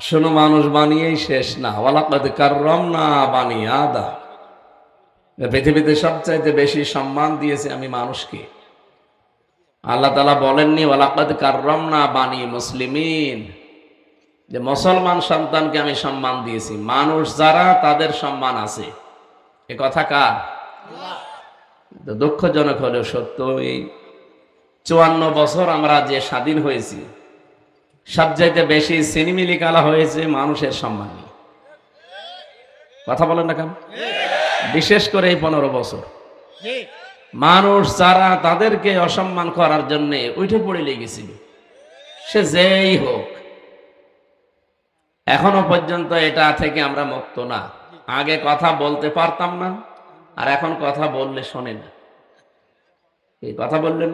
শোনো, মানুষ বানিয়েই শেষ না। ওয়ালাকাদ কাররম না বানিয়ে আদা পৃথিবীতে সবচাইতে বেশি সম্মান দিয়েছে আমি মানুষকে। আল্লাহ তালা বলেননি, ওয়ালাকাদ কাররম না বানি মুসলিমিন। যে মুসলমান সন্তানকে আমি সম্মান দিয়েছি। মানুষ যারা, তাদের সম্মান আছে। এ কথা কার? দুঃখজনক হলেও সত্য এই। চুয়ান্ন বছর আমরা যে স্বাধীন হয়েছি সবচাইতে বেশি সিনেমিলি কালা হয়েছে মানুষের সম্মান। কথা বলেন না কেন? বিশেষ করে এই পনেরো বছর। মানুষ যারা তাদেরকে অসম্মান করার জন্য উঠে পড়ে লেগেছিল, সে যেই হোক, এখনও পর্যন্ত এটা থেকে আমরা মুক্ত না। আগে কথা বলতে পারতাম না, আর এখন কথা বললে শোনে না। এই কথা বললেন?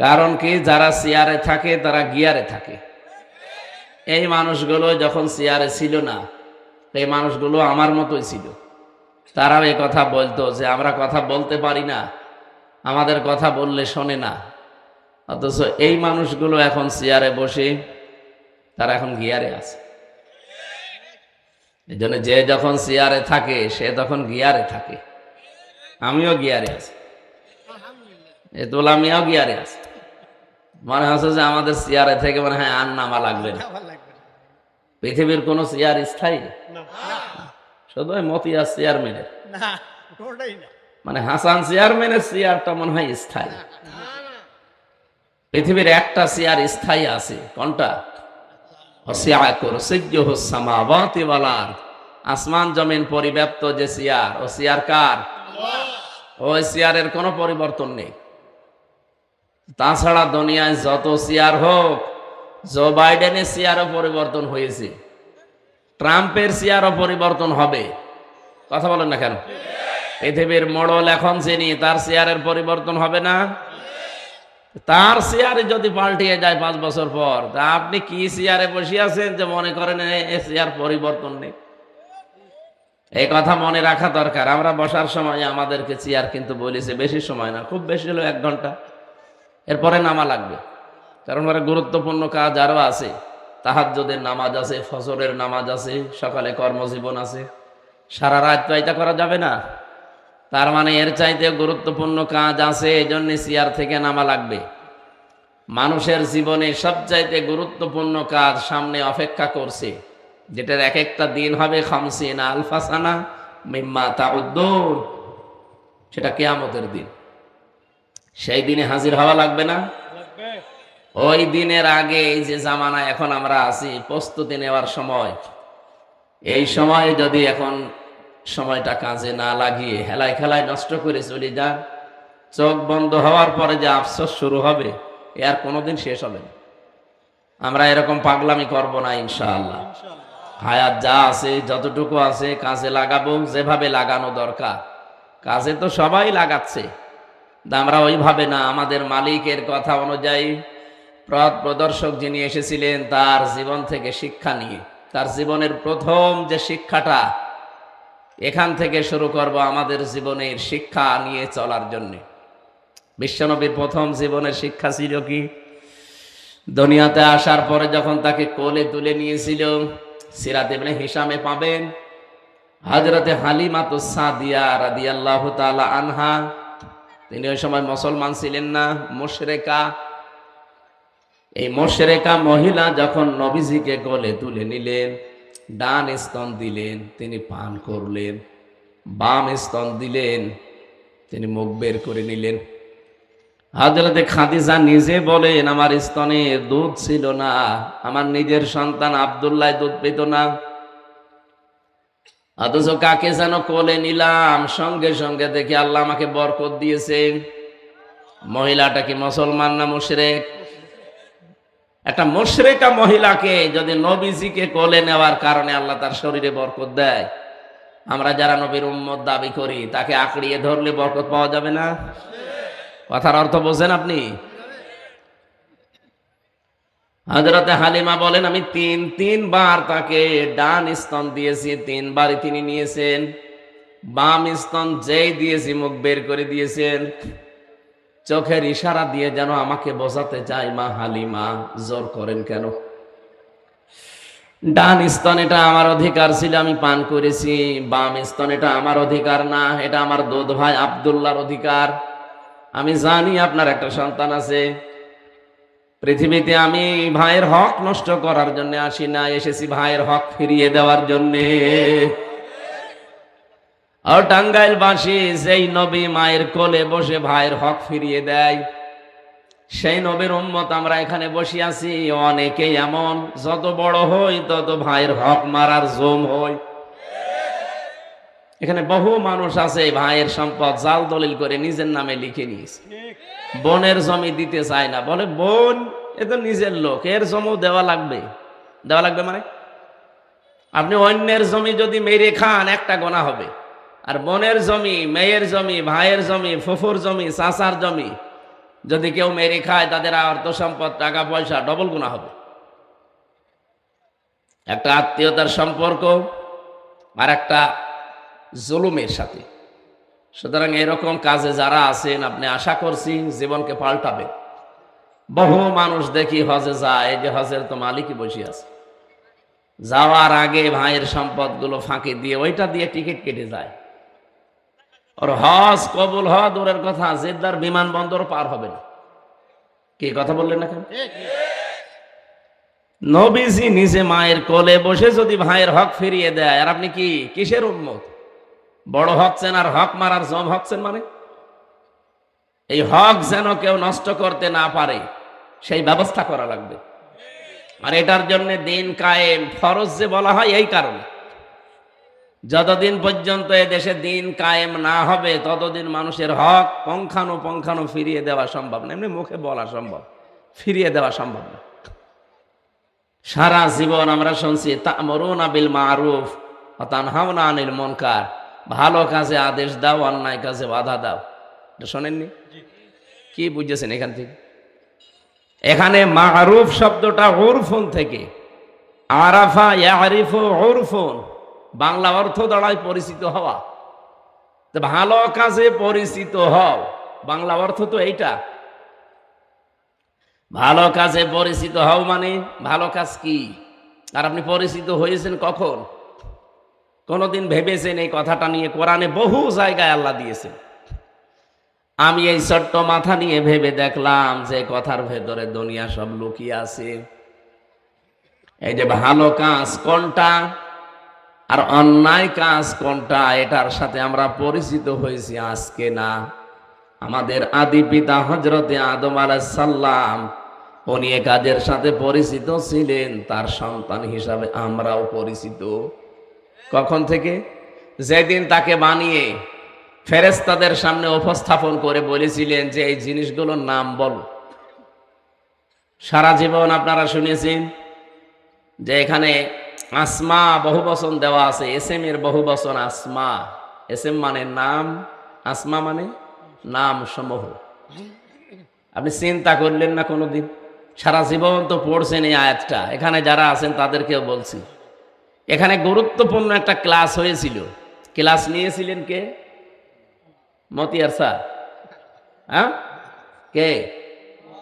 কারণ কি, যারা চেয়ারে থাকে, তারা গিয়ারে থাকে। এই মানুষগুলো যখন চেয়ারে ছিল না, এই মানুষগুলো আমার মতোই ছিল। তারাও এই কথা বলতো যে, আমরা কথা বলতে পারি না, আমাদের কথা বললে শোনে না। অথচ এই মানুষগুলো এখন চেয়ারে বসে, তারা এখন গিয়ারে আছে। এই জন্য যে যখন চেয়ারে থাকে, সে তখন গিয়ারে থাকে। আমিও গিয়ারে আছি। এ তোলামিয়াও গিয়ারে আছে। মনে হচ্ছে যে আমাদের চেয়ারে থেকে মনে হয় আর নামা লাগবে না। পৃথিবীর কোন চেয়ার স্থায়ী? শুধু মতিয়া চেয়ারম্যানের মানে হাসান চেয়ারম্যানের চেয়ারটা মনে হয় স্থায়ী। পৃথিবীর একটা চেয়ার স্থায়ী আছে। কোনটা? আসমান জমিন পরিব্যাপ্ত যে চেয়ার ও চেয়ার কার? ওই চেয়ারের কোনো পরিবর্তন নেই। তাছাড়া দুনিয়ায় যত চেয়ার হোক জো বাইডেনের চেয়ারও পরিবর্তন হয়েছে। ট্রাম্পের চেয়ারও পরিবর্তন হবে। কথা বলেন না কেন? পৃথিবীর মোড়ল এখন চিনি তার চেয়ারের পরিবর্তন হবে না? তার চেয়ারে যদি পাল্টিয়ে যায় পাঁচ বছর পর, তা আপনি কি চেয়ারে বসে আছেন যে মনে করেন এ- চেয়ার পরিবর্তন নেই? এই কথা মনে রাখা দরকার। আমরা বসার সময় আমাদেরকে চেয়ার কিন্তু বলেছে, বেশি সময় না, খুব বেশি হলো এক ঘণ্টা। এরপরে নামা লাগবে। কারণ ওরা গুরুত্বপূর্ণ কাজ আরও আছে। তাহাজ্জুদের নামাজ আছে, ফজরের নামাজ আছে, সকালে কর্মজীবন আছে। সারা রাত তো এটা করা যাবে না। তার মানে এর চাইতে গুরুত্বপূর্ণ কাজ আছে এই জন্যে চেয়ার থেকে নামা লাগবে। মানুষের জীবনে সবচাইতে গুরুত্বপূর্ণ কাজ সামনে অপেক্ষা করছে। যেটার এক একটা দিন হবে খামসিনা আলফাসানা মিম্মা তাউদ্দুন। সেটা কেয়ামতের দিন। সেই দিনে হাজির হওয়া লাগবে না? ওই দিনের আগে এই যে জামানা এখন আমরা আছি প্রস্তুতি নেওয়ার সময়। এই সময় যদি এখন সময়টা কাজে না লাগিয়ে হেলায় খেলায় নষ্ট করে চলে যান চোখ বন্ধ হওয়ার পরে যে আফসোস শুরু হবে এ আর কোনোদিন শেষ হবে না। আমরা এরকম পাগলামি করব না ইনশাআল্লাহ। হায়াত যা আছে যতটুকু আছে কাজে লাগাবো যেভাবে লাগানো দরকার। কাজে তো সবাই লাগাচ্ছে। আমরা ওইভাবে না, আমাদের মালিকের কথা অনুযায়ী পথ প্রদর্শক যিনি এসেছিলেন তার জীবন থেকে শিক্ষা নিয়ে, তার জীবনের প্রথম যে শিক্ষাটা, এখান থেকে শুরু করব আমাদের জীবনের শিক্ষা নিয়ে চলার জন্য। বিশ্বনবীর প্রথম জীবনের শিক্ষা ছিল কি? দুনিয়াতে আসার পরে যখন তাকে কোলে তুলে নিয়েছিল, সিরাত ইবনে হিসামে পাবেন। হজরতে হালিমা তো সাদিয়া রাদিয়াল্লাহু তাআলা আনহা তিনি ওই সময় মুসলমান ছিলেন না, মুশরেকা। এই মোশরেকা মহিলা যখন নবীজিকে গলে তুলে নিলেন, ডান স্তন দিলেন, তিনি পান করলেন, বাম স্তন দিলেন, তিনি মুখ বের করে নিলেন। হাজরতে খাদিজা নিজে বলেন, আমার স্তনে দুধ ছিল না, আমার নিজের সন্তান আবদুল্লাহ দুধ পেত না। অথচ কাকে যেন কোলে নিলাম, সঙ্গে সঙ্গে দেখি আল্লাহ আমাকে বরকত দিয়েছে। মহিলাটা কি মুসলমান না মুশরেক? একটা মুশরেকা মহিলাকে যদি নবীজিকে কোলে নেওয়ার কারণে আল্লাহ তার শরীরে বরকত দেয়, আমরা যারা নবীর উম্মত দাবি করি, তাকে আঁকড়িয়ে ধরলে বরকত পাওয়া যাবে না? কথার অর্থ বোঝেন আপনি? হজরতে হালিমা বলেন, আমি তিন তিনবার তাকে ডান স্তন দিয়েছি তিনবারই তিনি নিয়েছেন। বাম স্তন যেই দিয়েছি, মুখ বের করে দিয়েছেন। চোখের ইশারা দিয়ে যেন আমাকে বোঝাতে চায়, মা হালিমা, জোর করেন কেন? ডান স্তন এটা আমার অধিকার ছিল, আমি পান করেছি। বাম স্তন এটা আমার অধিকার না, এটা আমার দুধ ভাই আবদুল্লাহর অধিকার। আমি জানি আপনার একটা সন্তান আছে। পৃথিবীতে আমি ভাইয়ের হক নষ্ট করার জন্য আসি না, এসেছি ভাইয়ের হক ফিরিয়ে দেওয়ার জন্যে। আর টাঙ্গাইল বাসী যেই নবী মায়ের কোলে বসে ভাইয়ের হক ফিরিয়ে দেয়, সেই নবীর উম্মত আমরা এখানে বসে আছি, অনেকেই এমন, যত বড় হই তত ভাইয়ের হক মারার জম হই। এখানে বহু মানুষ আছে ভাইয়ের সম্পদ জাল দলিল করে নিজের নামে লিখে নিয়েছে। বোনের জমি দিতে চায় না বলে বোন এ তো নিজের লোক এর জমও দেওয়া লাগবে। দেওয়া লাগবে মানে? আপনি অন্যের জমি যদি মেরে খান একটা গোনা হবে। আর বোনের জমি মেয়ের জমি ভাইয়ের জমি ফুফুর জমি চাচার জমি যদি কেউ মেরে খায় তাদের অর্থ সম্পদ টাকা পয়সা ডবল গুণা হবে। একটা আত্মীয়তার সম্পর্ক আর একটা জুলুমের সাথে। সুতরাং এরকম কাজে যারা আছেন, আপনি আশা করছি জীবনকে পাল্টাবে বহু মানুষ দেখি হজে যায়, যে হজের তো মালিকই বসে আছে। যাওয়ার আগে ভাইয়ের সম্পদগুলো ফাঁকি দিয়ে ওইটা দিয়ে টিকিট কেটে যায়। ওর হজ কবুল হওয়া দূরের কথা, জেদ্দার বিমানবন্দর পার হবে না। কি কথা বললেন না কেন? নবীজি নিজে মায়ের কোলে বসে যদি ভাইয়ের হক ফিরিয়ে দেয়, আর আপনি কি কিসের উন্মত বড় হচ্ছেন আর হক মারার জম হচ্ছেন মানে? এই হক যেন কেউ নষ্ট করতে না পারে, সেই ব্যবস্থা করা লাগবে। আর এটার জন্য দিন কায়েম, ফরজ যে বলা হয় এই কারণে। যতদিন পর্যন্ত এ দেশে দিন কায়েম না হবে, ততদিন মানুষের হক পঙ্খানো পঙ্খানো ফিরিয়ে দেওয়া সম্ভব না। এমনি মুখে বলা সম্ভব, ফিরিয়ে দেওয়া সম্ভব না। সারা জীবন আমরা শুনছি, তামরুনা বিল মারুফ তানহাওনা আনিল মনকার। ভালো কাজে আদেশ দাও অন্যায় কাজে বাধা দাও। এটা শোনেননি? কি বুঝেছেন এখান থেকে? এখানে মারুফ শব্দটা উরফুন থেকে। আরাফা ইয়ারিফু উরফুন। বাংলা অর্থ দাঁড়ায় পরিচিত হওয়া। তো ভালো কাজে পরিচিত হও। বাংলা অর্থ তো এইটা। ভালো কাজে পরিচিত হও মানে ভালো কাজ কি? আর আপনি পরিচিত হয়েছেন কখন? কোনদিন ভেবেছেন এই কথাটা নিয়ে কোরআনে বহু জায়গায় আল্লাহ দিয়েছেন। আমি এই ছোট্ট মাথা নিয়ে ভেবে দেখলাম যে কথার ভেতরে দুনিয়া সব লুকিয়ে আছে। এই যে ভালো কাজ কোনটা আর অন্যায় কাজ কোনটা, এটার সাথে আমরা পরিচিত হয়েছি আজকে না। আমাদের আদি পিতা হজরতে আদম আলাইসাল্লাম উনি এ কাজের সাথে পরিচিত ছিলেন, তার সন্তান হিসাবে আমরাও পরিচিত। কখন থেকে? যেদিন তাকে বানিয়ে ফেরেস্তাদের সামনে উপস্থাপন করে বলেছিলেন যে এই জিনিসগুলোর নাম বলো। সারা জীবন আপনারা শুনেছেন যে এখানে আসমা বহু বচন দেওয়া আছে এস এম এর বহু বচন আসমা। এস এম মানে নাম, আসমা মানে নাম সমূহ। আপনি চিন্তা করলেন না কোনোদিন? সারা জীবন তো পড়ছেন এই আয়াতটা। এখানে যারা আছেন তাদেরকেও বলছি। এখানে গুরুত্বপূর্ণ একটা ক্লাস হয়েছিল। ক্লাস নিয়েছিলেন কে? মতিয়ার স্যার। হ্যাঁ? কে?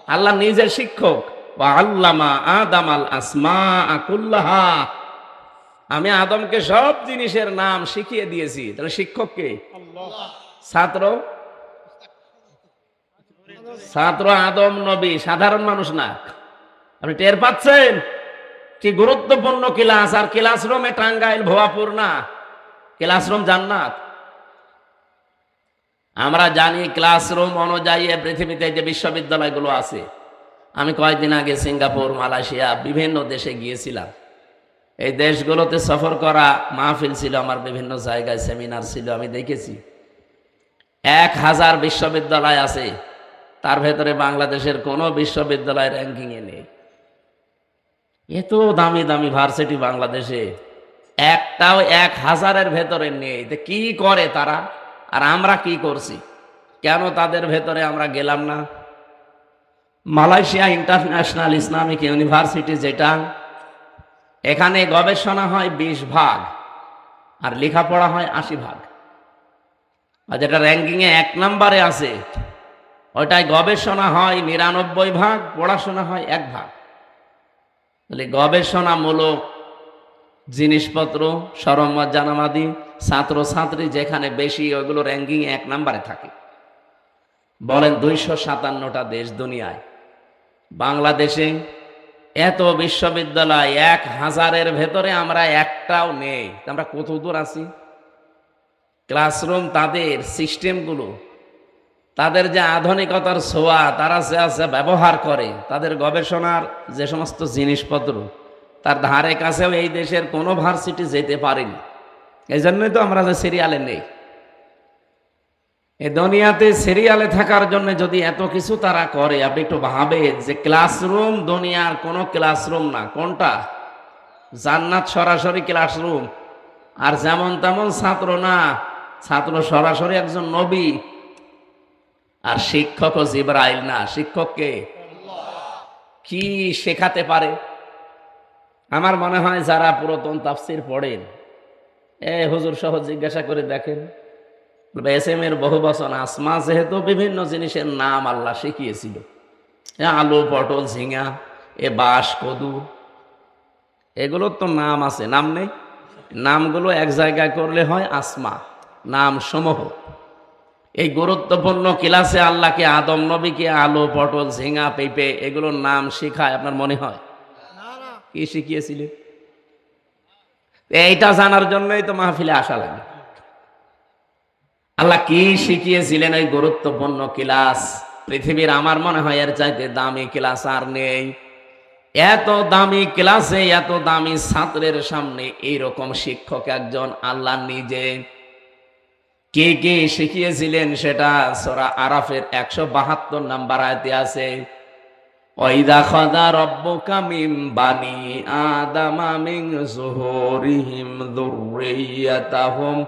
আল্লাহ নিজের শিক্ষক। আল্লামা আদাম আল আসমা আকুল্লাহা আমি আদমকে সব জিনিসের নাম শিখিয়ে দিয়েছি। তাহলে শিক্ষক কে? ছাত্র? ছাত্র আদম নবী, সাধারণ মানুষ না। আপনি টের পাচ্ছেন? কি গুরুত্বপূর্ণ ক্লাস? আর ক্লাসরুমে টাঙ্গাইল, ভোয়াপুর না? ক্লাসরুম জান্নাত। আমরা জানি ক্লাসরুম অনুযায়ী পৃথিবীতে যে বিশ্ববিদ্যালয়গুলো আছে, আমি কয়েকদিন আগে সিঙ্গাপুর, মালয়েশিয়া বিভিন্ন দেশে গিয়েছিলাম। এই দেশগুলোতে সফর করা মাহফিল ছিল, আমার বিভিন্ন জায়গায় সেমিনার ছিল, আমি দেখেছি। এক হাজার বিশ্ববিদ্যালয় আছে, তার ভেতরে বাংলাদেশের কোনো বিশ্ববিদ্যালয় র্যাঙ্কিংয়ে নেই। এত দামি দামি ভার্সিটি বাংলাদেশে, একটাও এক হাজারের ভেতরে নেই। তো কি করে তারা? আর আমরা কি করছি? কেন তাদের ভেতরে আমরা গেলাম না? মালয়েশিয়া ইন্টারন্যাশনাল ইসলামিক ইউনিভার্সিটি যেটা, এখানে গবেষণা হয় বিশ ভাগ আর লেখাপড়া হয় আশি ভাগ। আর যেটা র্যাঙ্কিংয়ে এক নম্বরে আছে ওটাই গবেষণা হয় নিরানব্বই ভাগ, পড়াশোনা হয় এক ভাগ। তাহলে গবেষণামূলক জিনিসপত্র সরমত জানামাদি ছাত্র ছাত্রী যেখানে বেশি ওইগুলো র্যাঙ্কিং এক নাম্বারে থাকে। বলেন দুইশো সাতান্নটা দেশ দুনিয়ায়। বাংলাদেশে এত বিশ্ববিদ্যালয় এক হাজারের ভেতরে আমরা একটাও নেই। আমরা কত দূর আছি? ক্লাসরুম তাদের, সিস্টেমগুলো তাদের যে আধুনিকতার ছোঁয়া, তারা যে আছে ব্যবহার করে, তাদের গবেষণার যে সমস্ত জিনিসপত্র, তার ধারে কাছেও এই দেশের কোনো ভার্সিটি যেতে পারেনি। এই জন্যই তো আমরা যে সিরিয়ালে নেই। এই দুনিয়াতে সিরিয়ালে থাকার জন্য যদি এত কিছু তারা করে, আপনি একটু ভাবেন যে ক্লাসরুম দুনিয়ার কোনো ক্লাসরুম না। কোনটা? জান্নাত সরাসরি ক্লাসরুম আর যেমন তেমন ছাত্র না। ছাত্র সরাসরি একজন নবী। আর শিক্ষক ও জিব্রাইল না। শিক্ষককে কি? শেখাতে পারে? আমার মনে হয় যারা পুরাতন তাফসির পড়েন, এ হুজুর সহ জিজ্ঞাসা করে দেখেন এস এম এর বহু বচন, আসমা যেহেতু বিভিন্ন জিনিসের নাম আল্লাহ শিখিয়েছিল। আলু, পটল, ঝিঙা, এ বাঁশ, কদু, এগুলোর তো নাম আছে, নাম নেই? নামগুলো এক জায়গায় করলে হয় আসমা, নাম সমূহ। এই গুরুত্বপূর্ণ ক্লাসে আল্লাহকে, আদম নবীকে, আলু, পটল, ঝিঙা, পেঁপে, এগুলোর নাম শেখায়, আপনার মনে হয়? কি শিখিয়েছিলেন এইটা জানার জন্যই তো মাহফিলে আসা লাগে। আল্লাহ কি শিখিয়েছিলেন ওই গুরুত্বপূর্ণ ক্লাস? পৃথিবীর আমার মনে হয় এর চাইতে দামি ক্লাস আর নেই। এত দামি ক্লাসে, এত দামি ছাত্রের সামনে এইরকম শিক্ষক একজন আল্লাহ নিজে কে কে শিখিয়েছিলেন সেটা সোরা আরাফের একশো বাহাত্তর নাম্বার আয়তে আছে। ওইদা খদা রব্বুকা কামিম বানি আদামা জোহরিহিম যুহুরিহিম তাহম